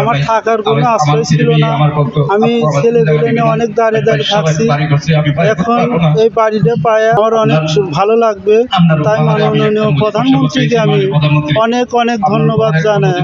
আমার থাকার কোনো আশ্রয় ছিল না। আমি ছেলেগুলো নিয়ে অনেক দাঁড়িয়ে দাঁড়িয়ে থাকছি। এখন এই বাড়িটা পায়ে আমার অনেক ভালো লাগবে। তাই মাননীয় প্রধানমন্ত্রীকে আমি অনেক অনেক ধন্যবাদ জানাই।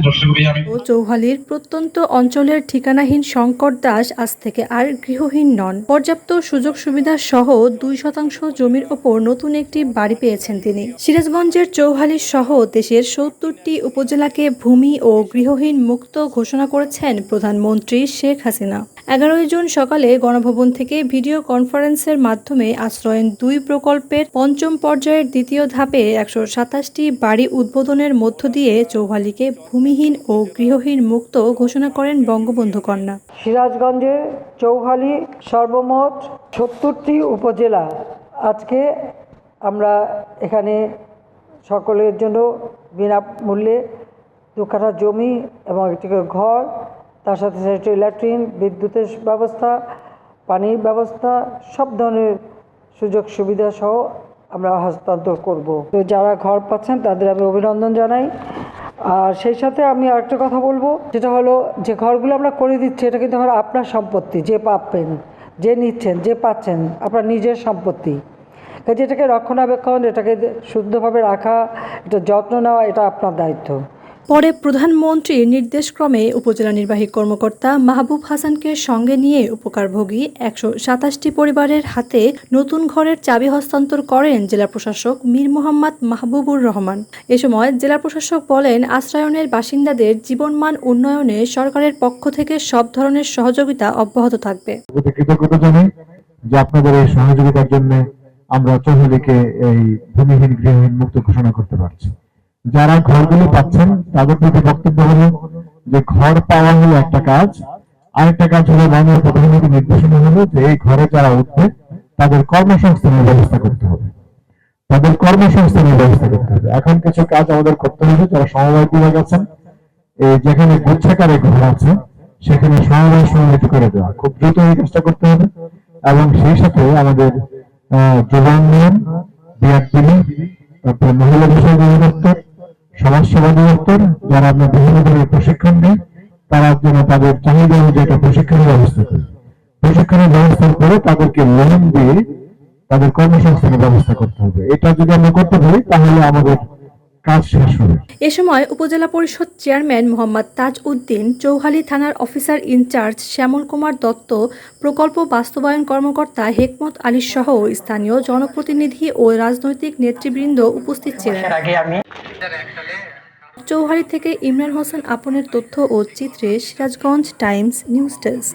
ও চৌহালির প্রত্যন্ত অঞ্চলের ঠিকানাহীন শঙ্কর দাস আজ থেকে আর গৃহহীন নন। পর্যাপ্ত সুযোগ সুবিধা সহ দুই শতাংশ জমির ওপর নতুন একটি বাড়ি পেয়েছেন তিনি। সিরাজগঞ্জের চৌহালি সহ দেশের সত্তরটি উপজেলাকে ভূমি ও গৃহহীন মুক্ত ঘোষণা করেছেন প্রধানমন্ত্রী শেখ হাসিনা। এগারোই জুন সকালে গণভবন থেকে ভিডিও কনফারেন্সের মাধ্যমে আশ্রয়ন দুই প্রকল্পের পঞ্চম পর্যায়ের দ্বিতীয় ধাপে একশো সাতাশটি বাড়ি উদ্বোধনের মধ্য দিয়ে চৌহালিকে ভূমিহীন ও গৃহহীন মুক্ত ঘোষণা করেন বঙ্গবন্ধু কন্যা সিরাজগঞ্জে চৌহালি সর্বমোট সত্তরটি উপজেলা আজকে আমরা এখানে সকলের জন্য বিনামূল্যে দু কাঠা জমি এবং একটি করে ঘর, তার সাথে সাথে ল্যাট্রিন, বিদ্যুতের ব্যবস্থা, পানির ব্যবস্থা, সব ধরনের সুযোগ সুবিধা সহ আমরা হস্তান্তর করব। তো যারা ঘর পাচ্ছেন, তাদের আমি অভিনন্দন জানাই। আর সেই সাথে আমি আরেকটা কথা বলব, যেটা হলো যে ঘরগুলো আমরা করে দিচ্ছি, এটা কিন্তু হলো আপনার সম্পত্তি, যে পাবেন, যে নিচ্ছেন, যে পাচ্ছেন, আপনার নিজের সম্পত্তি। কাজে এটাকে রক্ষণাবেক্ষণ, এটাকে শুদ্ধভাবে রাখা, এটা যত্ন নেওয়া, এটা আপনার দায়িত্ব। পরে প্রধানমন্ত্রীর নির্দেশক্রমে উপজেলা নির্বাহী কর্মকর্তা মাহবুব হাসানকে সঙ্গে নিয়ে উপকারভোগী একশো সাতাশটি পরিবারের হাতে নতুন ঘরের চাবি হস্তান্তর করেন জেলা প্রশাসক মীর মোহাম্মদ মাহবুবুর রহমান। এ সময় জেলা প্রশাসক বলেন, আশ্রয়নের বাসিন্দাদের জীবনমান উন্নয়নে সরকারের পক্ষ থেকে সব ধরনের সহযোগিতা অব্যাহত থাকবে। আপনাদের এই সহযোগিতার জন্য আমরা এই ভূমিহীন গৃহহীন মুক্ত ঘোষণা করতে পারছি। যারা ঘরগুলো পাচ্ছেন, তাদের প্রতি বক্তব্য হলো যে ঘর পাওয়া হলো একটা কাজ, আরেকটা কাজ হলো মাননীয় প্রধানমন্ত্রী নির্দেশনা হলো যে এই ঘরে যারা উঠবে, তাদের কর্মসংস্থানের ব্যবস্থা করতে হবে। তাদের কর্মসংস্থানের ব্যবস্থা করতে হবে। এখন কিছু কাজ আমাদের করতে হবে, যারা সমবায় বিভাগ আছেন এই যেখানে গুচ্ছাকারে ঘর আছে, সেখানে সমবায় সমিতি করে দেওয়া। খুব দ্রুত এই কাজটা করতে হবে। এবং সেই সাথে আমাদের যুব উন্নয়ন বিআরটিভি, তারপর মহিলা বিষয় অধিদপ্তর সমাজ সেবা অধিদপ্তর, যারা আপনার বিভিন্ন ধরনের প্রশিক্ষণ নেই তারা যেন তাদের চাহিদা অনুযায়ী একটা প্রশিক্ষণের ব্যবস্থা করে। প্রশিক্ষণের ব্যবস্থা করে তাদেরকে লোন দিয়ে তাদের কর্মসংস্থানের ব্যবস্থা করতে হবে। এটা যদি আমরা করতে পারি, তাহলে আমাদের কাজ শেষ হবে। এ সময় উপজেলা পরিষদ চেয়ারম্যান মোহাম্মদ তাজ উদ্দিন চৌহালি থানার officer in charge Shyamal Kumar Dutta, প্রকল্প বাস্তবায়ন কর্মকর্তা হেকমত আলী সহ স্থানীয় জনপ্রতিনিধি ও রাজনৈতিক নেতৃবৃন্দ উপস্থিত ছিলেন। চৌহালি থেকে ইমরান হোসেন, আপনের তথ্য ও চিত্রে সিরাজগঞ্জ টাইমস নিউজ ডেস্ক।